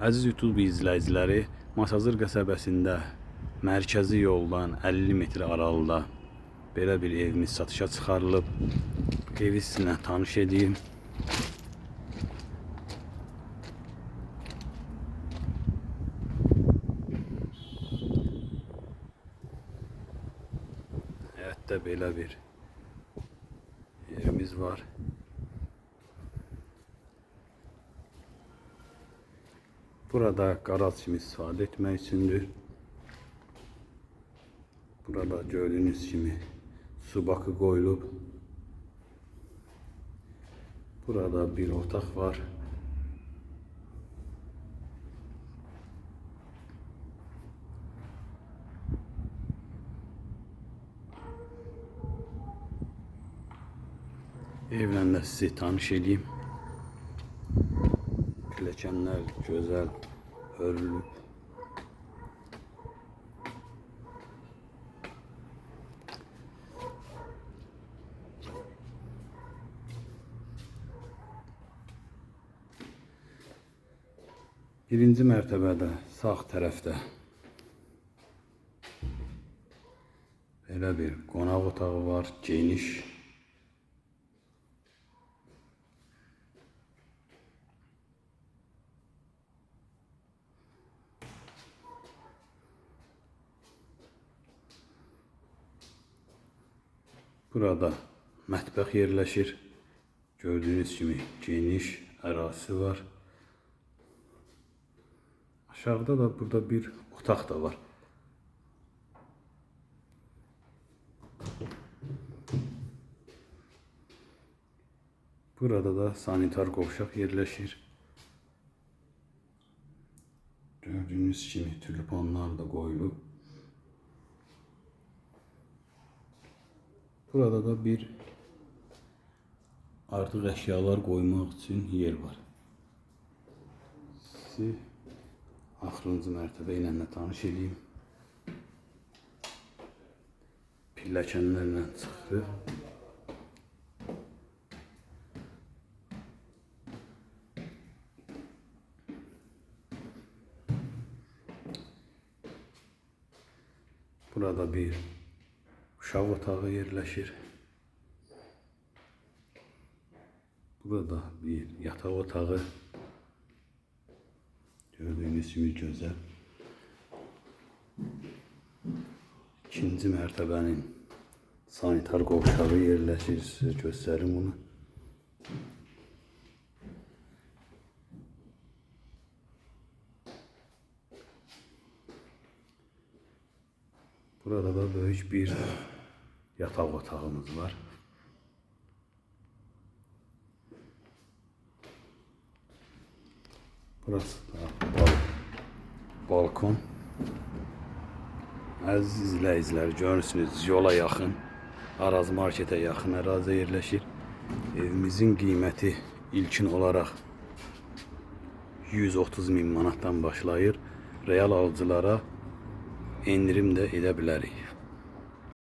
Əziz YouTube izləyiciləri, Masazır qəsəbəsində mərkəzi yoldan 50 metr aralıda belə bir evimiz satışa çıxarılıb. Evi sizinlə tanış edeyim. De belə bir evimiz var. Burada garaj kimi istifadə etmək üçündür. Burada gördüğünüz kimi su bakı koyulup burada bir otak var. Evlə də sizi tanış edeyim. Pilləkənlər gözəl örülüb. Birinci mərtəbədə sağ tərəfdə belə bir qonaq otağı var, geniş. Burada mətbəx yerləşir. Gördüyünüz kimi geniş ərazisi var. Aşağıda da burada bir otaq da var. Burada da sanitar qovşaq yerləşir. Gördüğünüz kimi tülpanlar da qoyulub. Burada da bir artıq əşyalar qoymaq üçün yer var. Sizi axırıncı mərtəbə ilə də tanış edeyim. Pilləkənlərlə çıxır. Burada bir uşaq otağı yerləşir. Burada bir yataq otağı. Gördüğünüz gibi güzel. İkinci mərtəbənin sanitar qovşağı yerləşir. Sizə göstərim bunu. Burada da böyük bir yataq otağımız var. Burası da bal balkon. Əziz izləyicilər, görürsünüz yola yaxın, Araz marketə yaxın ərazidə yerləşir. Evimizin qiyməti ilkin olaraq 130 min manatdan başlayır. Real alıcılara endirim də edə.